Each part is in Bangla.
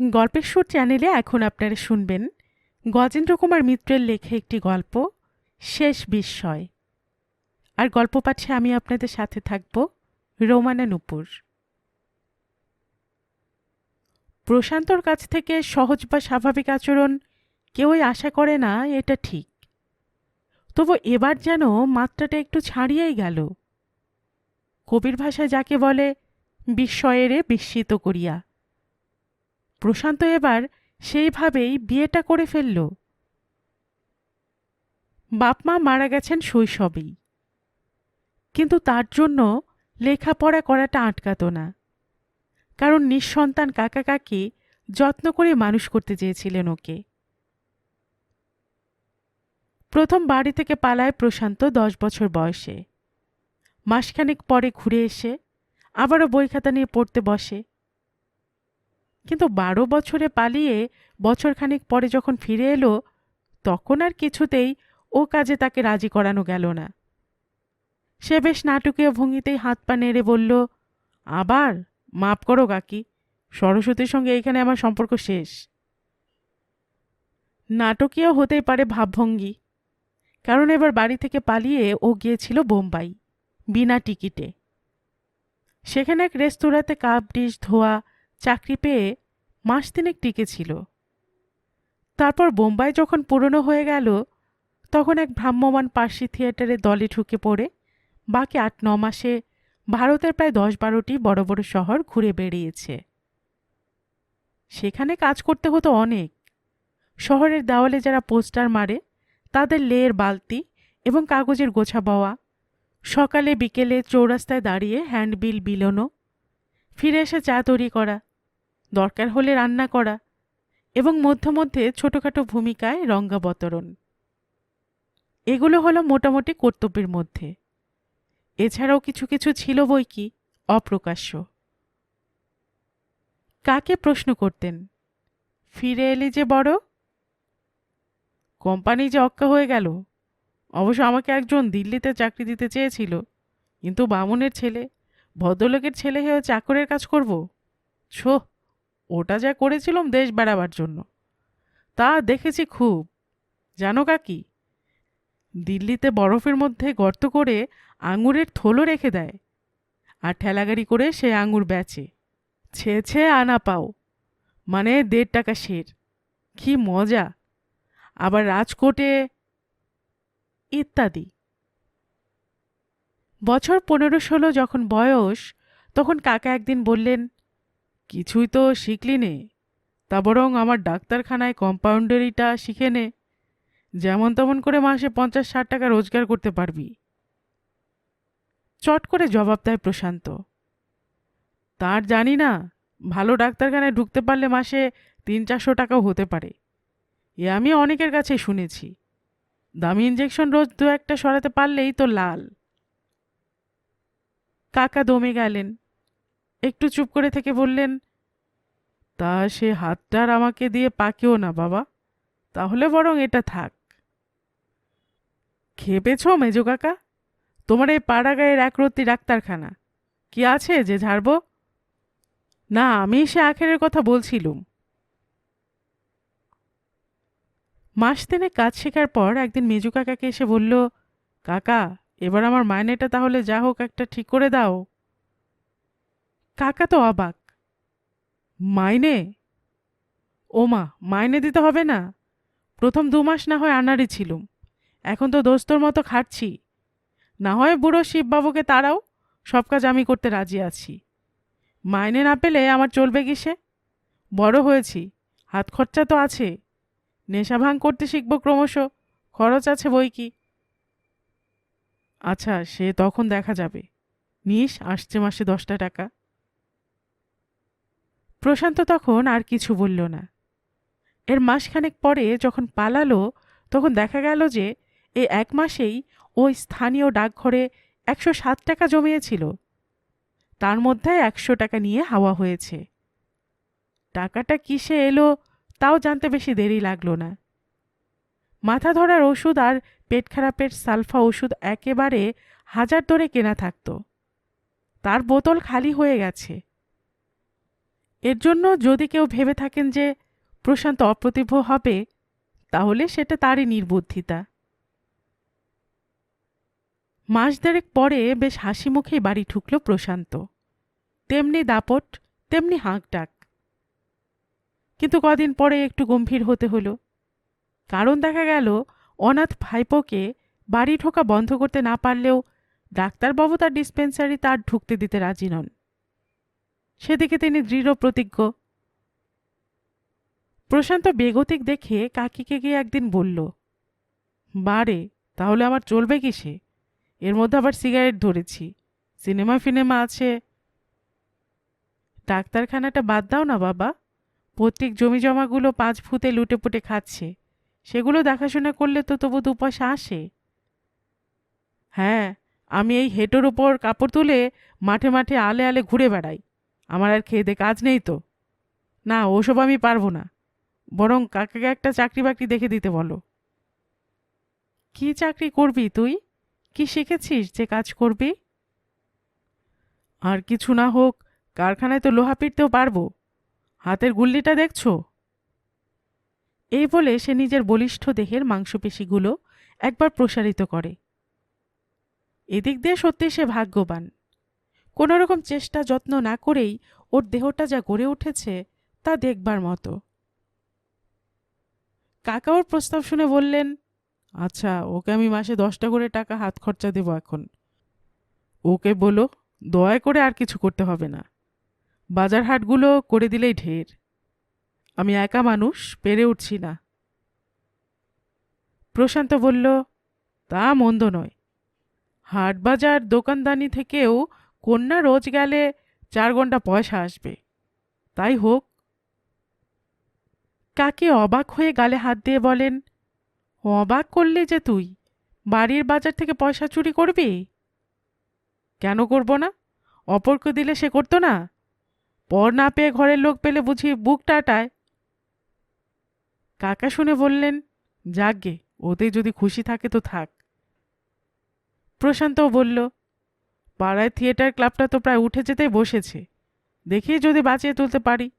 গল্পের সুর চ্যানেলে এখন আপনারা শুনবেন গজেন্দ্র কুমার মিত্রের লেখা একটি গল্প, শেষ বিস্ময়। আর গল্প পাঠে আমি আপনাদের সাথে থাকব রোমানা নুপুর প্রশান্তর কাছ থেকে সহজ বা স্বাভাবিক আচরণ কেউই আশা করে না, এটা ঠিক। তবু এবার যেন মাত্রাটা একটু ছাড়িয়েই গেল। কবির ভাষায় যাকে বলে, বিস্ময়েরে বিস্মিত করিয়া। প্রশান্ত এবার সেইভাবেই বিয়েটা করে ফেলল। বাপমা মারা গেছেন শৈশবেই। কিন্তু তার জন্য লেখাপড়া করাটা আটকাত না। কারণ নিঃসন্তান কাকা কাকি যত্ন করে মানুষ করতে চেয়েছিলেন ওকে। প্রথম বাড়ি থেকে পালায় প্রশান্ত দশ বছর বয়সে। মাসখানেক পরে ঘুরে এসে আবারও বই খাতা নিয়ে পড়তে বসে। কিন্তু বারো বছরে পালিয়ে বছরখানেক পরে যখন ফিরে এলো, তখন আর কিছুতেই ও কাজে তাকে রাজি করানো গেল না। সে বেশ নাটকীয় ভঙ্গিতেই হাত পা নেড়ে বলল, আবার? মাপ করো কাকি, সরস্বতীর সঙ্গে এইখানে আমার সম্পর্ক শেষ। নাটকীয় হতেই পারে ভাবভঙ্গি, কারণ এবার বাড়ি থেকে পালিয়ে ও গিয়েছিল বোম্বাই, বিনা টিকিটে। সেখানে এক রেস্তোরাঁতে কাপ, ডিশ, ধোয়া চাকরি পেয়ে মাস তিনেক টিকেছিল তারপর বোম্বাই যখন পুরনো হয়ে গেল, তখন এক ভ্রাম্যমান পার্সি থিয়েটারে দলে ঢুকে পড়ে। বাকি আট, ন মাসে ভারতের প্রায় দশ বারোটি বড় বড় শহর ঘুরে বেড়িয়েছে। সেখানে কাজ করতে হতো অনেক। শহরের দেওয়ালে যারা পোস্টার মারে, তাদের লেয়ের বালতি এবং কাগজের গোছা বওয়া, সকালে বিকেলে চৌরাস্তায় দাঁড়িয়ে হ্যান্ডবিল বিলোনো, ফিরে এসে চা তৈরি করা দরকার হলে রান্না করা এবং মধ্যে মধ্যে ছোটোখাটো ভূমিকায় রঙ্গাবতরণ এগুলো হলো মোটামুটি কর্তব্যের মধ্যে। এছাড়াও কিছু কিছু ছিল বই কি অপ্রকাশ্য। কাকে প্রশ্ন করতেন? ফিরে এলি যে বড়? কোম্পানি যে অক্কা হয়ে গেল। অবশ্য আমাকে একজন দিল্লিতে চাকরি দিতে চেয়েছিল, কিন্তু বামুনের ছেলে, ভদ্রলোকের ছেলে হয়ে চাকরের কাজ করব? ছো ওটা যা করেছিলাম দেশ বেড়াবার জন্য। তা দেখেছি খুব। জানো কাকি? দিল্লিতে বরফের মধ্যে গর্ত করে আঙুরের থলো রেখে দেয় আর ঠেলাগাড়ি করে সে আঙুর বেচে। ছে ছে আনা পাও। মানে দেড় টাকা শের কি মজা। আবার রাজকোটে ইত্যাদি। বছর পনেরো ষোলো যখন বয়স, তখন কাকা একদিন বললেন কিছুই তো শিখলি নে তা বরং আমার ডাক্তারখানায় কম্পাউন্ডারিটা শিখে নে। যেমন তেমন করে মাসে পঞ্চাশ ষাট টাকা রোজগার করতে পারবি। চট করে জবাব দেয় প্রশান্ত। তার জানি না, ভালো ডাক্তারখানায় ঢুকতে পারলে মাসে তিন চারশো টাকাও হতে পারে। এ আমি অনেকের কাছেই শুনেছি। দামি ইঞ্জেকশন রোজ দু একটা সরাতে পারলেই তো লাল। কাকা দমে গেলেন। একটু চুপ করে থেকে বললেন, তা সে হাতটার আমাকে দিয়ে পাকেও না বাবা, তাহলে বরং এটা থাক। খেপেছ মেজো কাকা? তোমার এই পাড়া গায়ের একরত্তি ডাক্তারখানা, কি আছে যে ঝাড়ব? না, আমি সে আখেরের কথা বলছিলুম। মাস দিনে কাজ শেখার পর একদিন মেজু কাকাকে এসে বলল, কাকা, এবার আমার মাইনেটা তাহলে যা হোক একটা ঠিক করে দাও। কাকা তো অবাক। মাইনে? ওমা, মাইনে দিতে হবে না। প্রথম দু মাস না হয় আনাড়ি ছিলুম। এখন তো দোস্তর মতো খাটছি। না হয় বুড়ো শিববাবুকে তারাও সব কাজ আমি করতে রাজি আছি। মাইনে না পেলে আমার চলবে কিসে? বড় হয়েছি, হাত খরচা তো আছে। নেশা ভাঙ করতে শিখব ক্রমশ, খরচ আছে বই কি? আচ্ছা সে তখন দেখা যাবে। নিস আসছে মাসে দশটা টাকা। প্রশান্ত তখন আর কিছু বলল না। এর মাসখানেক পরে যখন পালালো, তখন দেখা গেল যে এ এক মাসেই ওই স্থানীয় ডাকঘরে একশো সাত টাকা জমিয়েছিল। তার মধ্যে একশো টাকা নিয়ে হাওয়া হয়েছে। টাকাটা কিসে এলো তাও জানতে বেশি দেরি লাগল না। মাথা ধরার ওষুধ আর পেট খারাপের সালফা ওষুধ একেবারে হাজার ধরে কেনা থাকতো। তার বোতল খালি হয়ে গেছে। এর জন্য যদি কেউ ভেবে থাকেন যে প্রশান্ত অপ্রতিভ হবে, তাহলে সেটা তারই নির্বুদ্ধিতা। মাস দেড়েক পরে বেশ হাসি মুখেই বাড়ি ঢুকল প্রশান্ত। তেমনি দাপট, তেমনি হাঁক ডাক কিন্তু কদিন পরে একটু গম্ভীর হতে হলো। কারণ দেখা গেল, অনাথ ভাইপোকে বাড়ি ঢোকা বন্ধ করতে না পারলেও ডাক্তারবাবু তার ডিসপেন্সারি তার ঢুকতে দিতে রাজি নন। সেদিকে তিনি দৃঢ় প্রতিজ্ঞ। প্রশান্ত বেগতিক দেখে কাকিকে গিয়ে একদিন বলল, বারে, তাহলে আমার চলবে কিসে? এর মধ্যে আবার সিগারেট ধরেছি, সিনেমা ফিনেমা আছে। ডাক্তারখানাটা বাদ দাও না বাবা, প্রত্যেক জমি জমাগুলো পাঁচ ফুতে লুটে পুটে খাচ্ছে, সেগুলো দেখাশোনা করলে তো তবু দু পয়সা আসে। হ্যাঁ আমি এই হেঁটোর ওপর কাপড় তুলে মাঠে মাঠে আলে আলে ঘুরে বেড়াই। আমার আর খেয়ে দে কাজ নেই তো। না, ওসব আমি পারব না। বরং কাকাকে একটা চাকরি বাকরি দেখে দিতে বলো। কি চাকরি করবি তুই? কি শিখেছিস যে কাজ করবি? আর কিছু না হোক, কারখানায় তো লোহা পিটতেও পারব। হাতের গুল্লিটা দেখছ? এই বলে সে নিজের বলিষ্ঠ দেহের মাংসপেশিগুলো একবার প্রসারিত করে। এদিক দিয়ে সত্যি সে ভাগ্যবান। কোনো রকম চেষ্টা যত্ন না করেই ওর দেহটা যা গড়ে উঠেছে তা দেখবার মতো। কাকা ওর প্রস্তাব শুনে বললেন আচ্ছা ওকে আমি মাসে দশটা করে টাকা হাত খরচা দেব এখন। ওকে বলো, দয়া করে আর কিছু করতে হবে না। বাজার হাটগুলো করে দিলেই ঢের। আমি একা মানুষ, পেরে উঠছি না। প্রশান্ত বলল, তা মন্দ নয়। হাট বাজার দোকানদানি থেকেও কন্যা রোজ গেলে চার ঘণ্টা পয়সা আসবে। তাই হোক। কাকে অবাক হয়ে গালে হাত দিয়ে বলেন, অবাক করলে যে তুই? বাড়ির বাজার থেকে পয়সা চুরি করবি? কেন করব না? অপরকে দিলে সে করতো না। পর না পেয়ে ঘরের লোক পেলে বুঝি বুক টাটায়। কাকা শুনে বললেন যাকগে ওতে যদি খুশি থাকে তো থাক। প্রশান্তও বলল পাড়ায় থিয়েটার ক্লাবটা তো প্রায় উঠে যেতেই বসেছে। দেখি যদি বাঁচিয়ে তুলতে পারি।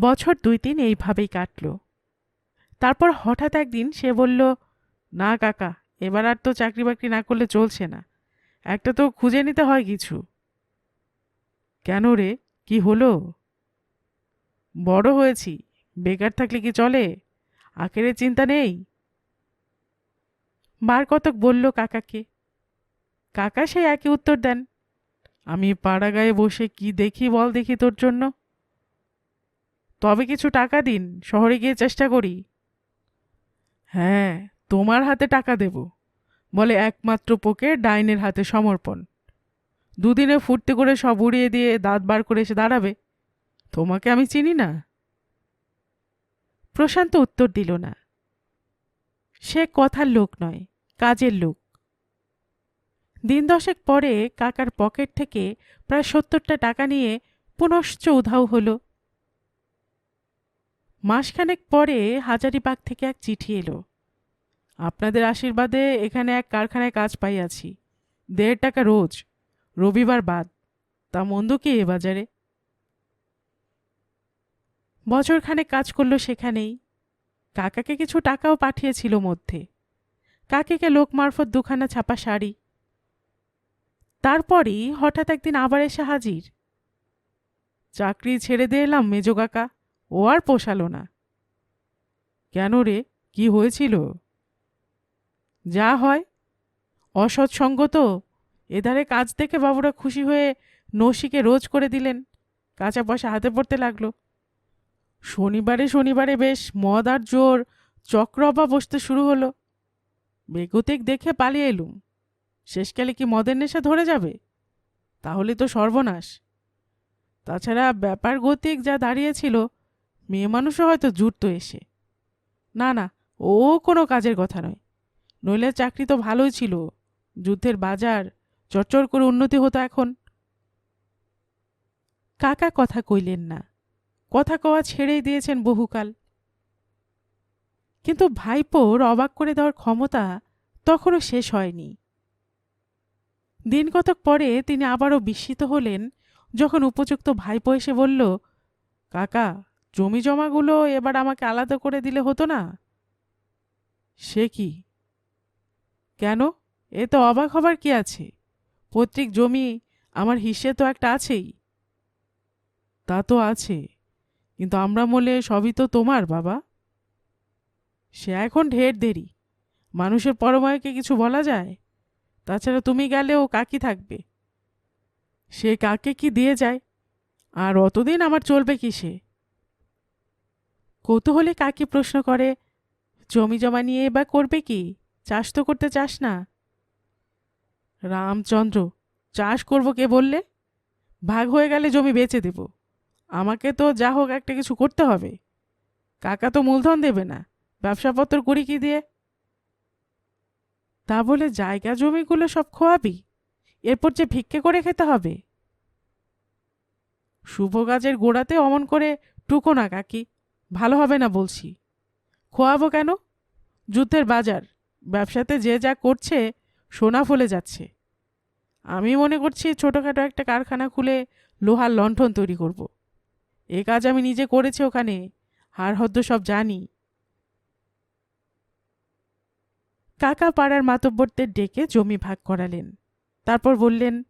বছর দুই তিন এইভাবেই কাটল। তারপর হঠাৎ একদিন সে বলল, না কাকা, এবার আর তো চাকরি বাকরি না করলে চলছে না। একটা তো খুঁজে নিতে হয় কিছু। কেন রে? কি হলো? বড় হয়েছি। বেকার থাকলে কি চলে? আখেরে চিন্তা নেই? বার কতক বলল কাকাকে। কাকা সেই একই উত্তর দেন, আমি পাড়া গায়ে বসে কি দেখি বল দেখি তোর জন্য। তবে কিছু টাকা দিন, শহরে গিয়ে চেষ্টা করি। হ্যাঁ তোমার হাতে টাকা দেব। বলে একমাত্র পোকে ডাইনের হাতে সমর্পণ। দুদিনে ফুর্তি করে সব উড়িয়ে দিয়ে দাঁত বার করে এসে দাঁড়াবে। তোমাকে আমি চিনি না। প্রশান্ত উত্তর দিল না। সে কথার লোক নয়। কাজের লোক। দিন দশেক পরে কাকার পকেট থেকে প্রায় সত্তরটা টাকা নিয়ে পুনশ্চ উধাও হলো। মাসখানেক পরে হাজারিবাগ থেকে এক চিঠি এলো। আপনাদের আশীর্বাদে এখানে এক কারখানায় কাজ পাইয়াছি দেড় টাকা রোজ, রবিবার বাদ। তা মন্দ কি এ বাজারে? বছরখানেক কাজ করল সেখানেই। কাকাকে কিছু টাকাও পাঠিয়েছিল মধ্যে। কাকিকে লোক মারফত দুখানা ছাপা শাড়ি? তারপরই হঠাৎ একদিন আবার এসে হাজির। চাকরি ছেড়ে দিয়ে এলাম মেজো কাকা, ও আর পোষালো না। কেন রে, কি হয়েছিল? যা হয় অসৎসঙ্গ তো এধারে কাজ দেখে বাবুরা খুশি হয়ে নসিকে রোজ করে দিলেন, কাঁচা পয়সা হাতে পড়তে লাগল। শনিবারে শনিবারে বেশ মদ আর জোর চক্রবা বসতে শুরু হলো। বেগতিক দেখে পালিয়ে এলুম। শেষকালে কি মদের নেশা ধরে যাবে? তাহলে তো সর্বনাশ। তাছাড়া ব্যাপার গতিক যা দাঁড়িয়েছিল, মেয়ে মানুষও হয়তো জুটতো এসে। না না, ও কোনো কাজের কথা নয়। নইলে চাকরি তো ভালোই ছিল। যুদ্ধের বাজার চচ্চর করে উন্নতি হতো এখন। কাকা কথা কইলেন না। কথা কওয়া ছেড়েই দিয়েছেন বহুকাল। কিন্তু ভাইপোর অবাক করে দেওয়ার ক্ষমতা তখনও শেষ হয়নি। দিন কতক পরে তিনি আবারও বিস্মিত হলেন যখন উপযুক্ত ভাইপো এসে বলল, কাকা জমি জমাগুলো এবার আমাকে আলাদা করে দিলে হতো না? সে কি? কেন? এ তো অবাক হবার কি আছে? পৈতৃক জমি আমার হিসে তো একটা আছেই। তা তো আছে, কিন্তু আমরা মলে সবই তো তোমার, বাবা। সে এখন ঢের দেরি। মানুষের পরমায়কে কিছু বলা যায়? তাছাড়া তুমি গেলে ও কাকি থাকবে। সে কাকে কি দিয়ে যায়? আর অতদিন আমার চলবে কি সে কৌতূহলে কাকি প্রশ্ন করে, জমি জমা নিয়ে বা করবে কি? চাষ তো করতে চাস না? রামচন্দ্র, চাষ করব কে বললে? ভাগ হয়ে গেলে জমি বেচে দেব। আমাকে তো যা হোক একটা কিছু করতে হবে। কাকা তো মূলধন দেবে না। ব্যবসাপত্র করি কি দিয়ে? তা বলে জায়গা জমিগুলো সব খোয়াবি, এরপর যে ভিক্ষে করে খেতে হবে। শুভ কাজের গোড়াতে অমন করে টুকো না কাকি, ভালো হবে না বলছি। খোয়াবো কেন? যুদ্ধের বাজার, ব্যবসাতে যে যা করছে, সোনা ফলে যাচ্ছে। আমি মনে করছি ছোটোখাটো একটা কারখানা খুলে লোহার লণ্ঠন তৈরি করব। এ কাজ আমি নিজে করেছি ওখানে, হার হদ্দ সব জানি। কাকা পাড়ার মাতব্বরদের ডেকে জমি ভাগ করালেন। তারপর বললেন,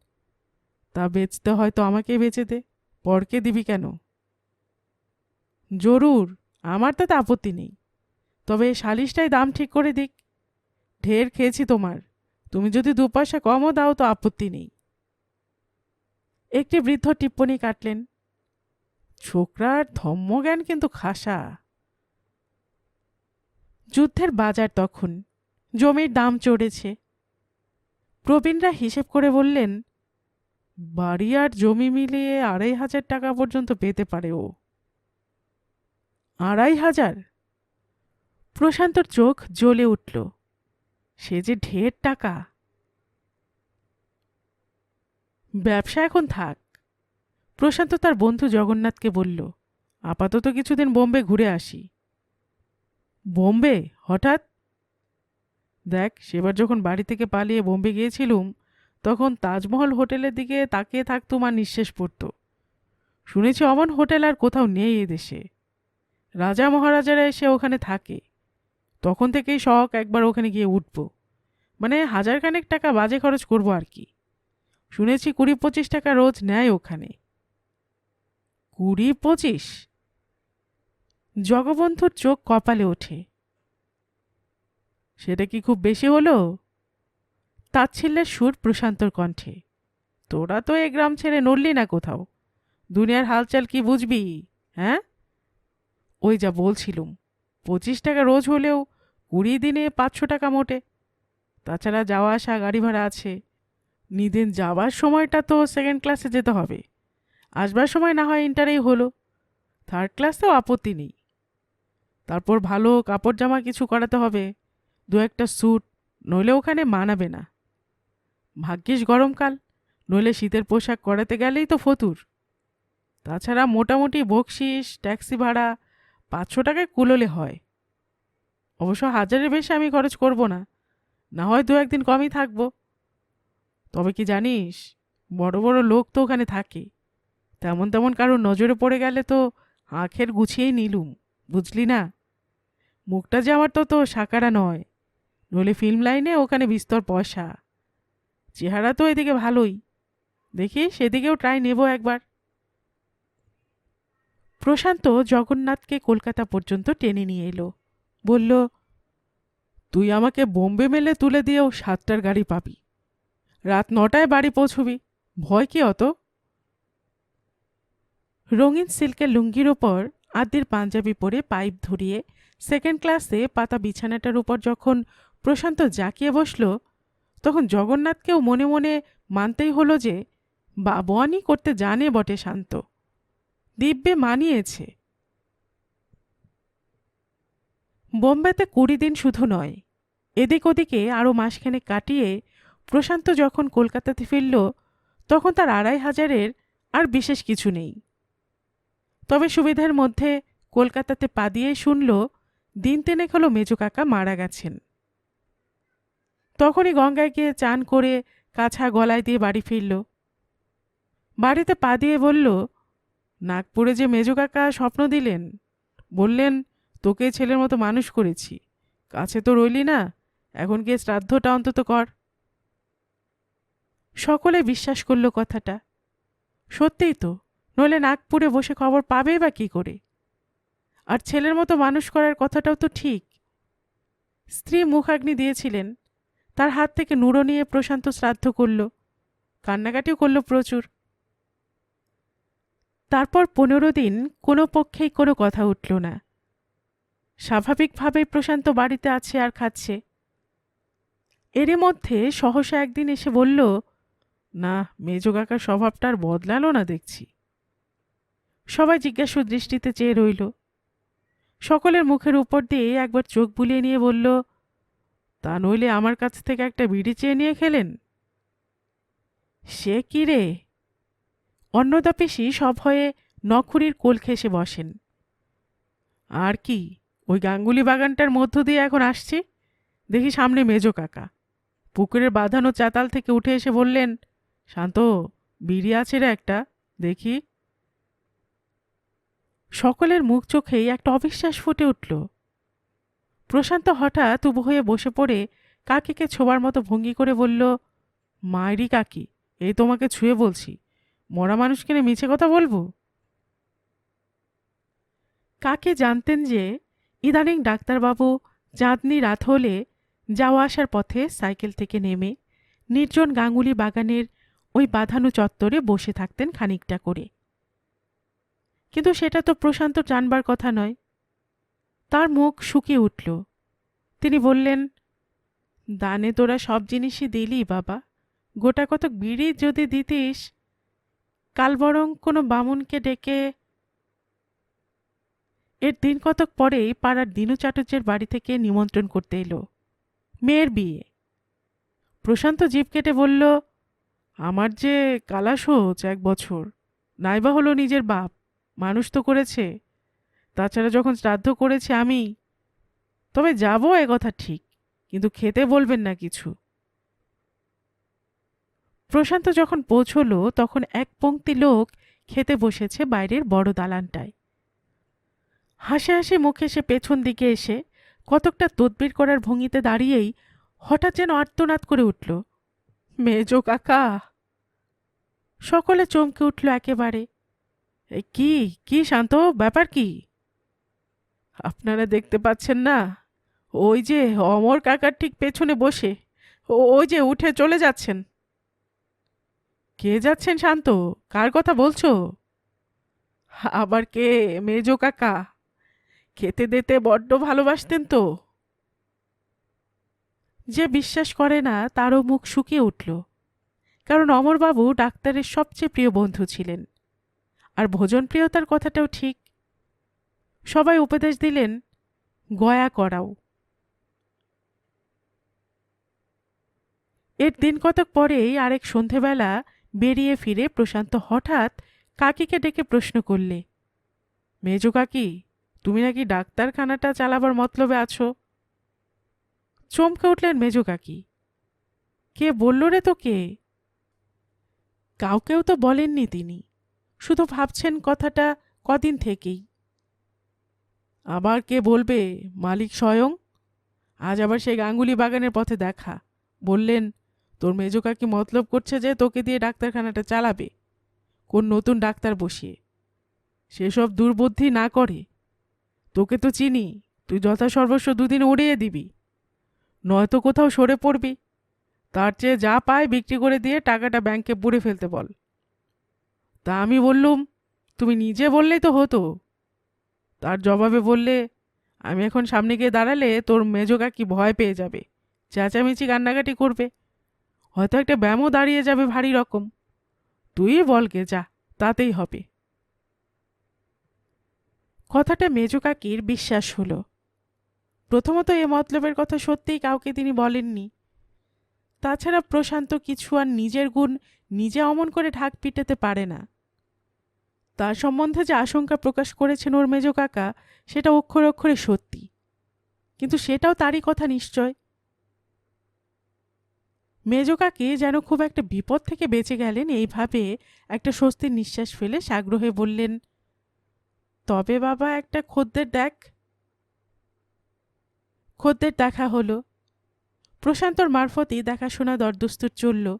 তা বেচতে হয়তো আমাকেই বেচে দে, পরকে দিবি কেন? জরুর, আমার তাতে আপত্তি নেই। তবে সালিশটাই দাম ঠিক করে দিক। ঢের খেয়েছি তোমার। তুমি যদি দু পয়সা কমও দাও তো আপত্তি নেই। একটি বৃদ্ধ টিপ্পনি কাটলেন, ছোকরার ধম্মজ্ঞান কিন্তু খাসা। যুদ্ধের বাজার তখন জমির দাম চড়েছে। প্রবীণরা হিসেব করে বললেন, বাড়ি আর জমি মিলিয়ে আড়াই হাজার টাকা পর্যন্ত পেতে পারে ও। আড়াই হাজার? প্রশান্তর চোখ জ্বলে উঠল। সে যে ঢের টাকা। ব্যবসা এখন থাক। প্রশান্ত তার বন্ধু জগন্নাথকে বলল, আপাতত কিছুদিন বোম্বে ঘুরে আসি। বোম্বে? হঠাৎ? দেখ, সেবার যখন বাড়ি থেকে পালিয়ে বোম্বে গিয়েছিলুম, তখন তাজমহল হোটেলের দিকে তাকিয়ে থাকতুম আর নিঃশ্বাস পড়ত। শুনেছি অমন হোটেল আর কোথাও নেই এদেশে রাজা মহারাজারা এসে ওখানে থাকে। তখন থেকেই শখ একবার ওখানে গিয়ে উঠব। মানে হাজার খানেক টাকা বাজে খরচ করব আর কি। শুনেছি কুড়ি পঁচিশ টাকা রোজ নেয় ওখানে। কুড়ি পঁচিশ জগবন্ধুর চোখ কপালে ওঠে। সেটা কি খুব বেশি হলো? তাচ্ছিল্যের সুর প্রশান্তর কণ্ঠে। তোরা তো এ গ্রাম ছেড়ে নড়লি না কোথাও। দুনিয়ার হালচাল কি বুঝবি? হ্যাঁ? ওই যা বলছিলুম। পঁচিশ টাকা রোজ হলেও কুড়ি দিনে পাঁচশো টাকা মোটে। তাছাড়া যাওয়া আসা, গাড়ি ভাড়া আছে। নিদেন যাবার সময়টা তো সেকেন্ড ক্লাসে যেতে হবে। আসবার সময় না হয় ইন্টারেই হলো। থার্ড ক্লাসেও আপত্তি নেই। তারপর ভালো কাপড় জামা কিছু করাতে হবে। দু একটা স্যুট, নইলে ওখানে মানাবে না। ভাগ্যিস গরমকাল, নইলে শীতের পোশাক করাতে গেলেই তো ফতুর। তাছাড়া মোটামুটি বকশিস, ট্যাক্সি ভাড়া পাঁচশো টাকায় কুলোলে হয়। অবশ্য হাজারের বেশি আমি খরচ করব না না হয় দু একদিন কমই থাকব। তবে কি জানিস, বড় বড় লোক তো ওখানে থাকে। তেমন তেমন কারোর নজরে পড়ে গেলে তো আখের গুছিয়েই নিলুম, বুঝলি না? মুখটা যে আমার তো তো সাকারা নয়। নইলে ফিল্ম লাইনে ওখানে বিস্তর পয়সা। চেহারা তো এদিকে ভালোই। দেখি, সেদিকেও ট্রাই নেব একবার। প্রশান্ত জগন্নাথকে কলকাতা পর্যন্ত টেনে নিয়ে এলো। বলল, তুই আমাকে বোম্বে মেলে তুলে দিয়েও সাতটার গাড়ি পাবি। রাত নটায় বাড়ি পৌঁছবি। ভয় কি অত? রঙিন সিল্কের লুঙ্গির ওপর আদির পাঞ্জাবি পরে পাইপ ধরিয়ে সেকেন্ড ক্লাসে পাতা বিছানাটার উপর যখন প্রশান্ত জাঁকিয়ে বসল। তখন জগন্নাথকেও মনে মনে মানতেই হলো যে বাবোয়ানি করতে জানে বটে শান্ত। দিব্যে মানিয়েছে। বোম্বেতে কুড়ি দিন শুধু নয়, এদিক ওদিকে আরও মাসখানে কাটিয়ে প্রশান্ত যখন কলকাতাতে ফিরল, তখন তার আড়াই হাজারের আর বিশেষ কিছু নেই। তবে সুবিধার মধ্যে কলকাতাতে পা দিয়ে শুনল, দিন তিনেক হলো মেজো কাকা মারা গেছেন। তখনই গঙ্গায় গিয়ে চান করে কাছা গলায় দিয়ে বাড়ি ফিরল। বাড়িতে পা দিয়ে বলল, নাগপুরে যে মেজো কাকা স্বপ্ন দিলেন, বললেন, তোকে ছেলের মতো মানুষ করেছি, কাছে তো রইলি না, এখন গিয়ে শ্রাদ্ধটা অন্তত কর। সকলে বিশ্বাস করল কথাটা। সত্যিই তো, নইলে নাগপুরে বসে খবর পাবে বা কী করে? আর ছেলের মতো মানুষ করার কথাটাও তো ঠিক। স্ত্রী মুখাগ্নি দিয়েছিলেন তার হাত থেকে নুড়ো নিয়ে প্রশান্ত শ্রাদ্ধ করল। কান্নাকাটিও করল প্রচুর। তারপর পনেরো দিন কোনো পক্ষেই কোনো কথা উঠল না। স্বাভাবিকভাবেই প্রশান্ত বাড়িতে আছে আর খাচ্ছে। এরই মধ্যে সহসা একদিন এসে বলল, না, মেজো কাকার স্বভাবটা আর বদলালো না দেখছি। সবাই জিজ্ঞাসু দৃষ্টিতে চেয়ে রইল। সকলের মুখের উপর দিয়ে একবার চোখ বুলিয়ে নিয়ে বলল তা নইলে আমার কাছ থেকে একটা বিড়ি চেয়ে নিয়ে খেলেন? সে কি রে? অন্নদা সব হয়ে নখুরির কোল খেসে বসেন। আর কি, ওই গাঙ্গুলি বাগানটার মধ্য দিয়ে এখন আসছি? দেখি সামনে মেজো কাকা। পুকুরের বাঁধানো চাতাল থেকে উঠে এসে বললেন, শান্ত, বিড়ি আছে রে একটা, দেখি। সকলের মুখ চোখেই একটা অবিশ্বাস ফুটে উঠল। প্রশান্ত হঠাৎ উবু হয়ে বসে পড়ে কাকিকে ছোবার মতো ভঙ্গি করে বলল মায়েরই কাকি, এই তোমাকে ছুঁয়ে বলছি। মরা মানুষকে নিয়ে মিছে কথা বলব? কাকে জানতেন যে ইদানিং ডাক্তারবাবু চাঁদনি রাত হলে যাওয়া আসার পথে সাইকেল থেকে নেমে নির্জন গাঙ্গুলি বাগানের ওই বাঁধানো চত্বরে বসে থাকতেন খানিকটা করে। কিন্তু সেটা তো প্রশান্ত জানবার কথা নয়। তার মুখ শুকিয়ে উঠল। তিনি বললেন, দানে তোরা সব জিনিসই দিলি বাবা। গোটা কতক বিড়ি যদি দিতিস, কাল বরং কোনো বামুনকে ডেকে এর দিন কতক পরেই পাড়ার দিনু চাটুর্যের বাড়ি থেকে নিমন্ত্রণ করতে এলো। মেয়ের বিয়ে। প্রশান্ত জিভ কেটে বলল, আমার যে কালাসোচ এক বছর, নাইবা হলো নিজের বাপ। মানুষ তো করেছে। তাছাড়া যখন শ্রাদ্ধ করেছে আমি, তবে যাব এ কথা ঠিক, কিন্তু খেতে বলবেন না কিছু। প্রশান্ত যখন পৌঁছলো, তখন এক পংক্তি লোক খেতে বসেছে বাইরের বড় দালানটায়। হাসে হাসি মুখে সে পেছন দিকে এসে কতকটা তদবির করার ভঙ্গিতে দাঁড়িয়েই হঠাৎ যেন আর্তনাদ করে উঠল। মেজো কাকা! সকলে চমকে উঠল একেবারে। কি কি শান্ত ব্যাপার কি? আপনারা দেখতে পাচ্ছেন না? ওই যে অমর কাকার ঠিক পেছনে বসে। ওই যে উঠে চলে যাচ্ছেন। কে যাচ্ছেন শান্ত? কার কথা বলছো? আবার কে মেজো কাকা? খেতে দিতে বড্ড ভালোবাসতেন তো। যে বিশ্বাস করে না, তারও মুখ শুকিয়ে উঠল। কারণ অমরবাবু ডাক্তারের সবচেয়ে প্রিয় বন্ধু ছিলেন। আর ভোজনপ্রিয়তার কথাটাও ঠিক। সবাই উপদেশ দিলেন, গয়া করাও। এর দিন কতক পরেই আরেক সন্ধেবেলা বেরিয়ে ফিরে প্রশান্ত হঠাৎ কাকিকে ডেকে প্রশ্ন করলে, মেজো কাকি, তুমি নাকি ডাক্তারখানাটা চালাবার মতলবে আছো? চমকে উঠলেন মেজো কাকি, কে বলল রে তোকে? কাউকেও তো বলেননি তিনি, শুধু ভাবছেন কথাটা কদিন থেকেই। আবার কে বলবে? মালিক স্বয়ং? আজ আবার সেই গাঙ্গুলি বাগানের পথে দেখা। বললেন, তোর মেজো কাকি মতলব করছে যে তোকে দিয়ে ডাক্তারখানাটা চালাবে। কোন নতুন ডাক্তার বসিয়ে। সেসব দুর্বুদ্ধি না করে। তোকে তো চিনি, তুই যথাসর্বস্ব দুদিন উড়িয়ে দিবি। নয়তো কোথাও সরে পড়বি। তার চেয়ে যা পায় বিক্রি করে দিয়ে টাকাটা ব্যাংকে পুড়ে ফেলতে বল। তা আমি বললুম, তুমি নিজে বললেই তো হতো। তার জবাবে বললে, আমি এখন সামনে গিয়ে দাঁড়ালে তোর মেজো কাকি ভয় পেয়ে যাবে, চেঁচামেচি কান্নাকাটি করবে। হয়তো একটা ব্যায়ামও দাঁড়িয়ে যাবে ভারী রকম। তুই বলকে যা, তাতেই হবে। কথাটা মেজো কাকির বিশ্বাস হলো। প্রথমত এ মতলবের কথা সত্যিই কাউকে তিনি বলেননি। তাছাড়া প্রশান্ত কিছু আর নিজের গুণ নিজে অমন করে ঢাক পিটাতে পারে না। তার সম্বন্ধে যে আশঙ্কা প্রকাশ করেছেন ওর মেজ কাকা, সেটা অক্ষরে অক্ষরে সত্যি। কিন্তু সেটাও তারই কথা নিশ্চয়। মেজ মেজকাকে যেন খুব একটা বিপদ থেকে বেঁচে গেলেন, এইভাবে একটা স্বস্তির নিঃশ্বাস ফেলে সাগ্রহে বললেন, তবে বাবা, একটা খদ্দের দেখ। খদ্দের দেখা হলো। প্রশান্তর মারফতই দেখাশোনা দরদস্তুর চলল।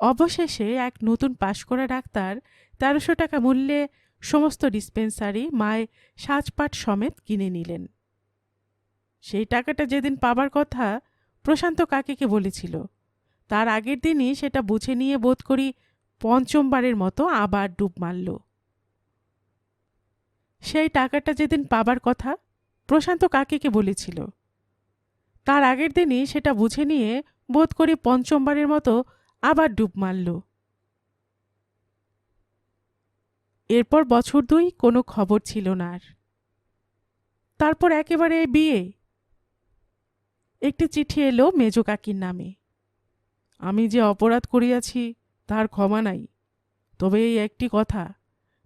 অবশেষে এক নতুন পাশ করা ডাক্তার তেরোশো টাকা মূল্যে সমস্ত ডিসপেন্সারি মায় সাজপাট সমেত কিনে নিলেন। সেই টাকাটা যেদিন পাবার কথা প্রশান্ত কাকিকে বলেছিল। তার আগের দিনই সেটা বুঝে নিয়ে বোধ করি পঞ্চমবারের মতো আবার ডুব মারল। সেই টাকাটা যেদিন পাবার কথা প্রশান্ত কাকিকে বলেছিল। তার আগের দিনই সেটা বুঝে নিয়ে বোধ করি পঞ্চমবারের মতো আবার ডুব মারল। এরপর বছর দুই কোনো খবর ছিল না আর। তারপর একেবারে বিয়ে। একটি চিঠি এলো মেজ কাকির নামে। আমি যে অপরাধ করিয়াছি, তার ক্ষমা নাই। তবে এই একটি কথা,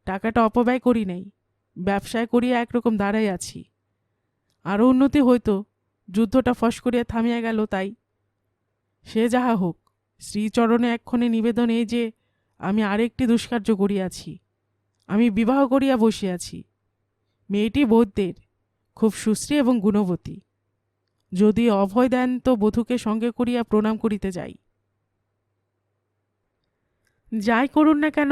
টাকাটা অপব্যয় করি নাই, ব্যবসায় করিয়া একরকম দাঁড়াই আছি। আরও উন্নতি হইতো, যুদ্ধটা ফস করিয়া থামিয়া গেল তাই। সে যাহা হোক, শ্রীচরণে এক্ষণে নিবেদন এই যে, আমি আরেকটি দুষ্কার্য করিয়াছি। আমি বিবাহ করিয়া বসিয়াছি মেয়েটি বৌদ্ধের, খুব সুশ্রী এবং গুণবতী। যদি অভয় দেন তো বধূকে সঙ্গে করিয়া প্রণাম করিতে যাই। যাই করুন না কেন,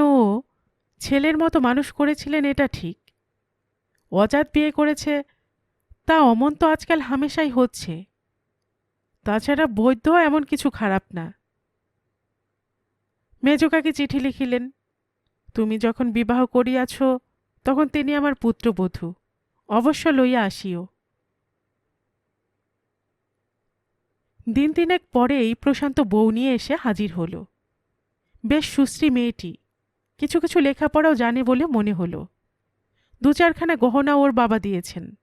ছেলের মতো মানুষ করেছিলেন এটা ঠিক। অজাত বিয়ে করেছে, তা অমন তো আজকাল হামেশাই হচ্ছে। তাছাড়া বৈধ এমন কিছু খারাপ না। মেজকাকে চিঠি লিখিলেন তুমি যখন বিবাহ করিয়াছ, তখন তিনি আমার পুত্রবধূ। অবশ্য লইয়া আসিও। দিন তিনেক পরেই প্রশান্ত বউ নিয়ে এসে হাজির হল। বেশ সুশ্রী মেয়েটি। কিছু কিছু লেখাপড়াও জানে বলে মনে হলো। দু চারখানা গহনা ওর বাবা দিয়েছেন।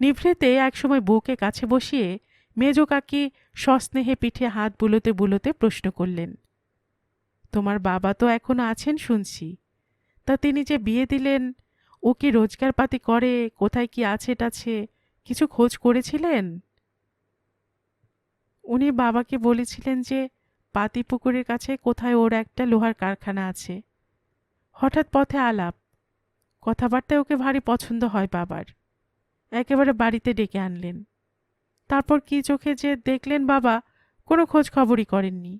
নিভৃতে একসময় বউকে কাছে বসিয়ে মেজ কাকি সস্নেহে পিঠে হাত বুলোতে বুলোতে প্রশ্ন করলেন তোমার বাবা তো এখনও আছেন শুনছি। তা তিনি যে বিয়ে দিলেন, ও কি রোজগারপাতি করে, কোথায় কি আছে টাছে, কিছু খোঁজ করেছিলেন? উনি বাবাকে বলেছিলেন যে পাতিপুকুরের কাছে কোথায় ওর একটা লোহার কারখানা আছে। হঠাৎ পথে আলাপ। কথাবার্তায় ওকে ভারী পছন্দ হয় বাবার। একেবারে বাড়িতে ডেকে আনলেন। তারপর কি চোখে যে দেখলেন বাবা, কোনো খোঁজ খবরই করেননি।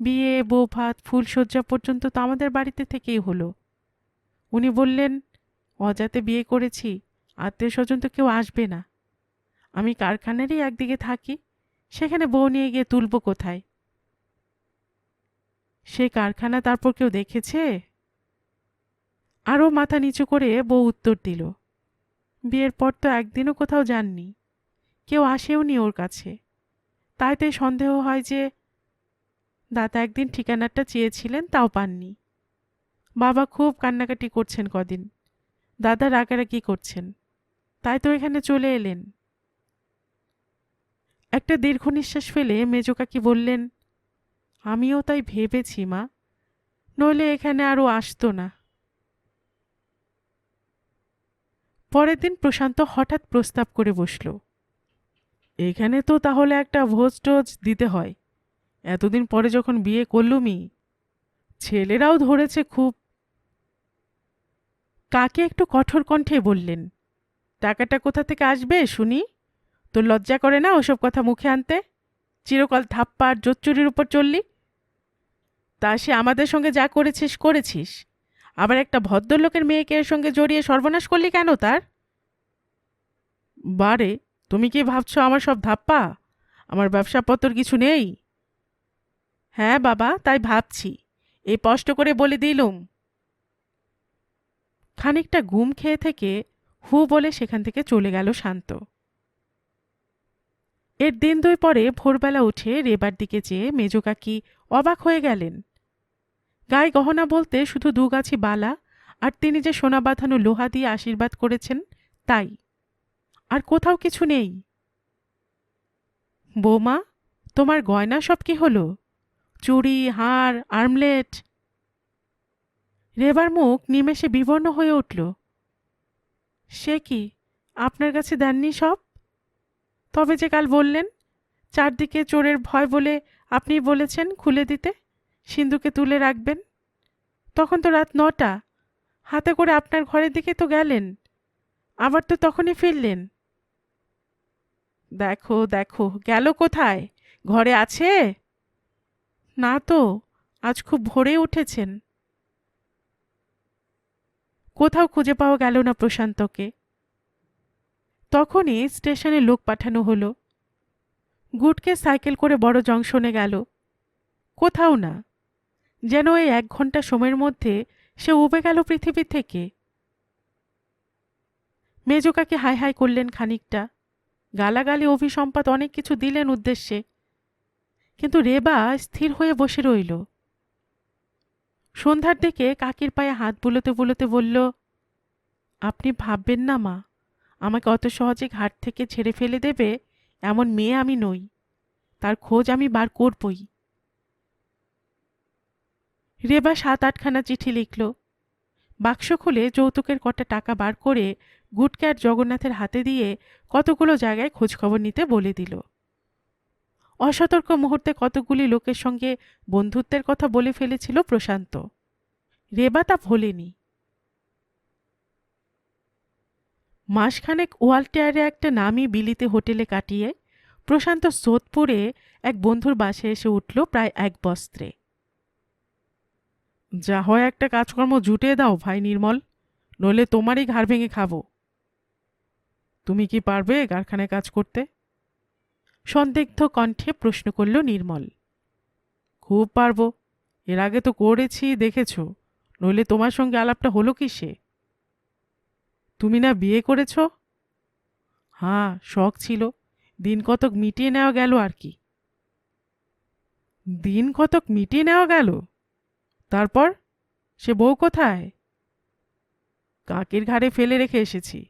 বিয়ে, বউ ভাত ফুলসজ্জা পর্যন্ত তো আমাদের বাড়িতে থেকেই হলো। উনি বললেন, অজাতে বিয়ে করেছি আত্মীয় স্বজন তো কেউ আসবে না। আমি কারখানারই একদিকে থাকি, সেখানে বউ নিয়ে গিয়ে তুলব কোথায়? সে কারখানা তারপর কেউ দেখেছে? আরও মাথা নিচু করে বউ উত্তর দিল, বিয়ের পর তো একদিনও কোথাও যাননি, কেউ আসেওনি ওর কাছে। তাই তাই সন্দেহ হয় যে দাদা একদিন ঠিকানাটা চেয়েছিলেন, তাও পাননি। বাবা খুব কান্নাকাটি করছেন কদিন। দাদা রাগারাগি করছেন। তাই তো এখানে চলে এলেন। একটা দীর্ঘ নিঃশ্বাস ফেলে মেজো কাকি বললেন, আমিও তাই ভেবেছি, মা। নইলে এখানে আরও আসতো না। পরের দিন প্রশান্ত হঠাৎ প্রস্তাব করে বসল, এখানে তো তাহলে একটা ভোজ টোজ দিতে হয়। এতদিন পরে যখন বিয়ে করলুমি, ছেলেরাও ধরেছে খুব। কাকে একটু কঠোর কণ্ঠে বললেন, টাকাটা কোথা থেকে আসবে শুনি? তোর লজ্জা করে না ওসব কথা মুখে আনতে? চিরকাল থাপ্পা আর জোচ্চুরির উপর চললি? তা সে আমাদের সঙ্গে যা করেছিস করেছিস। আবার একটা ভদ্রলোকের মেয়েকে এর সঙ্গে জড়িয়ে সর্বনাশ করলি কেন তার? বারে, তুমি কি ভাবছ আমার সব ধাপ্পা? আমার ব্যবসাপত্র কিছু নেই? হ্যাঁ বাবা, তাই ভাবছি। এ স্পষ্ট করে বলে দিলুম। খানিকটা ঘুম খেয়ে থেকে হু বলে সেখান থেকে চলে গেল শান্ত। এর দিন দুই পরে ভোরবেলা উঠে রেবার দিকে চেয়ে মেজকাকি অবাক হয়ে গেলেন। গায়ে গহনা বলতে শুধু দুগাছি বালা আর তিনি যে সোনা বাঁধানো লোহা দিয়ে আশীর্বাদ করেছেন, তাই। আর কোথাও কিছু নেই। বৌমা, তোমার গয়না সব কি হলো? চুড়ি, হার আর্মলেট রেবার মুখ নিমেষে বিবর্ণ হয়ে উঠল। সে কি, আপনার কাছে দেননি সব? তবে যে কাল বললেন, চারদিকে চোরের ভয় বলে আপনি বলেছেন খুলে দিতে, সিন্ধুকে তুলে রাখবেন। তখন তো রাত নটা, হাতে করে আপনার ঘরের দিকে তো গেলেন, আবার তো তখনই ফিরলেন। দেখো দেখো, গেল কোথায়? ঘরে আছে? না তো, আজ খুব ভোরে উঠেছেন। কোথাও খুঁজে পাওয়া গেল না প্রশান্তকে। তখনই স্টেশনে লোক পাঠানো হলো। গুটকে সাইকেল করে বড় জংশনে গেল। কোথাও না, যেন এই এক ঘণ্টা সময়ের মধ্যে সে উবে গেল পৃথিবী থেকে। মেজকাকে হাই হাই করলেন খানিকটা। গালাগালি অভিসম্পাদ অনেক কিছু দিলেন উদ্দেশ্যে। কিন্তু রেবা স্থির হয়ে বসে রইল। সন্ধ্যার দিকে কাকির পায়ে হাত বুলোতে বুলোতে বলল, আপনি ভাববেন না মা, আমাকে অত সহজে ঘাট থেকে ছেড়ে ফেলে দেবে এমন মেয়ে আমি নই। তার খোঁজ আমি বার করবই। রেবা সাত আটখানা চিঠি লিখল। বাক্স খুলে যৌতুকের কটা টাকা বার করে গুটকে জগন্নাথের হাতে দিয়ে কতগুলো জায়গায় খোঁজখবর নিতে বলে দিল। অসতর্ক মুহূর্তে কতগুলি লোকের সঙ্গে বন্ধুত্বের কথা বলে ফেলেছিল প্রশান্ত। রেবা তা ভোলেনি। মাসখানেক ওয়ালটেয়ারে একটা নামি বিলিতে হোটেলে কাটিয়ে প্রশান্ত সোদপুরে এক বন্ধুর বাসে এসে উঠল প্রায় এক বস্ত্রে। যা হয় একটা কাজকর্ম জুটিয়ে দাও, ভাই নির্মল, নইলে তোমারই ঘাড় ভেঙে খাব। তুমি কি পারবে কারখানায় কাজ করতে? সন্দিগ্ধ কণ্ঠে প্রশ্ন করল নির্মল। খুব পারব। এর আগে তো করেছি, দেখেছ। নইলে তোমার সঙ্গে আলাপটা হলো কি সে তুমি না বিয়ে করেছ? হ্যাঁ শখ ছিল। দিন কতক মিটিয়ে নেওয়া গেল আর কি। দিন কতক মিটিয়ে নেওয়া গেল? তারপর? সে বউ কোথায়? কাকের ঘাড়ে ফেলে রেখে এসেছি।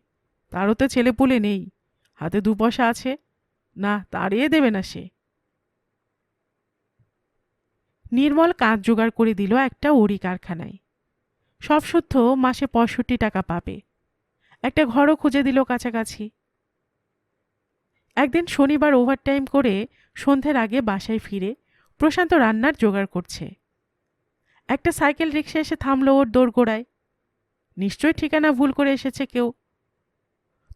তারও তো ছেলেপুলে নেই। হাতে দু পয়সা আছে। না, তাড়িয়ে দেবে না সে। নির্মল কাজ জোগাড় করে দিল একটা ওড়ি কারখানায়। সব শুদ্ধ, মাসে পঁয়ষট্টি টাকা পাবে। একটা ঘরও খুঁজে দিল কাছাকাছি। একদিন শনিবার ওভারটাইম করে সন্ধ্যের আগে বাসায় ফিরে প্রশান্ত রান্নার জোগাড় করছে। একটা সাইকেল রিক্সা এসে থামলো ওর দোরগোড়ায়। নিশ্চয় ঠিকানা ভুল করে এসেছে কেউ।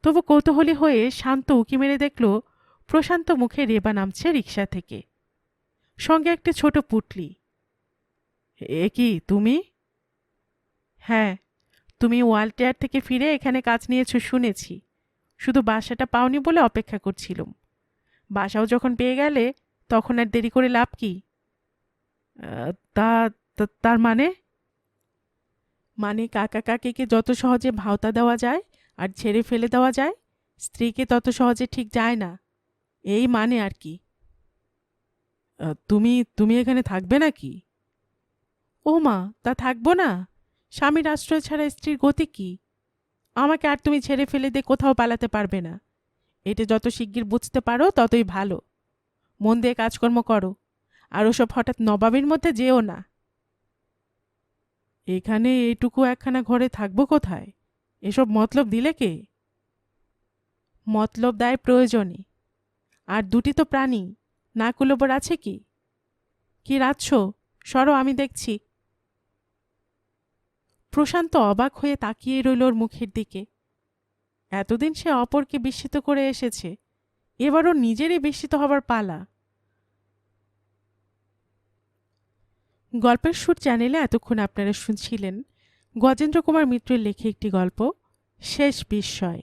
তবু কৌতূহলী হয়ে শান্ত উকি মেরে দেখল প্রশান্ত মুখে রেবা নামছে রিক্সা থেকে। সঙ্গে একটা ছোট পুটলি। এ কি, তুমি? হ্যাঁ তুমি ওয়ালটেয়ার থেকে ফিরে এখানে কাজ নিয়েছো শুনেছি। শুধু বাসাটা পাওনি বলে অপেক্ষা করছিলাম। বাসাও যখন পেয়ে গেলে তখন আর দেরি করে লাভ কি? তা, তার মানে? মানে কাকা কাকিকে যত সহজে ভাওতা দেওয়া যায় আর ছেড়ে ফেলে দেওয়া যায়, স্ত্রীকে তত সহজে ঠিক যায় না। এই মানে আর কি। তুমি তুমি এখানে থাকবে নাকি? ও মা, তা থাকব না? স্বামীর আশ্রয় ছাড়া স্ত্রীর গতি কি? আমাকে আর তুমি ছেড়ে ফেলে দিয়ে কোথাও পালাতে পারবে না। এটা যত শিগগির বুঝতে পারো, ততই ভালো। মন দিয়ে কাজকর্ম করো। আর ওসব হঠাৎ নবাবের মধ্যে যেও না। এখানে এইটুকু একখানা ঘরে থাকব কোথায়? এসব মতলব দিলে কে? মতলব দেয় প্রয়োজনে আর দুটি তো প্রাণী। না কুলোবর আছে কি? কি রাখছ সরো, আমি দেখছি। প্রশান্ত অবাক হয়ে তাকিয়ে রইল ওর মুখের দিকে। এতদিন সে অপরকে বিস্মিত করে এসেছে। এবারও নিজেরই বিস্মিত হবার পালা। গল্পের সুর চ্যানেলে এতক্ষণ আপনারা শুনছিলেন গজেন্দ্র কুমার মিত্রের লেখে একটি গল্প, শেষ বিস্ময়।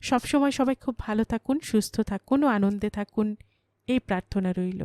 সবসময় সবাই খুব ভালো থাকুন সুস্থ থাকুন ও আনন্দে থাকুন। এই প্রার্থনা রইল।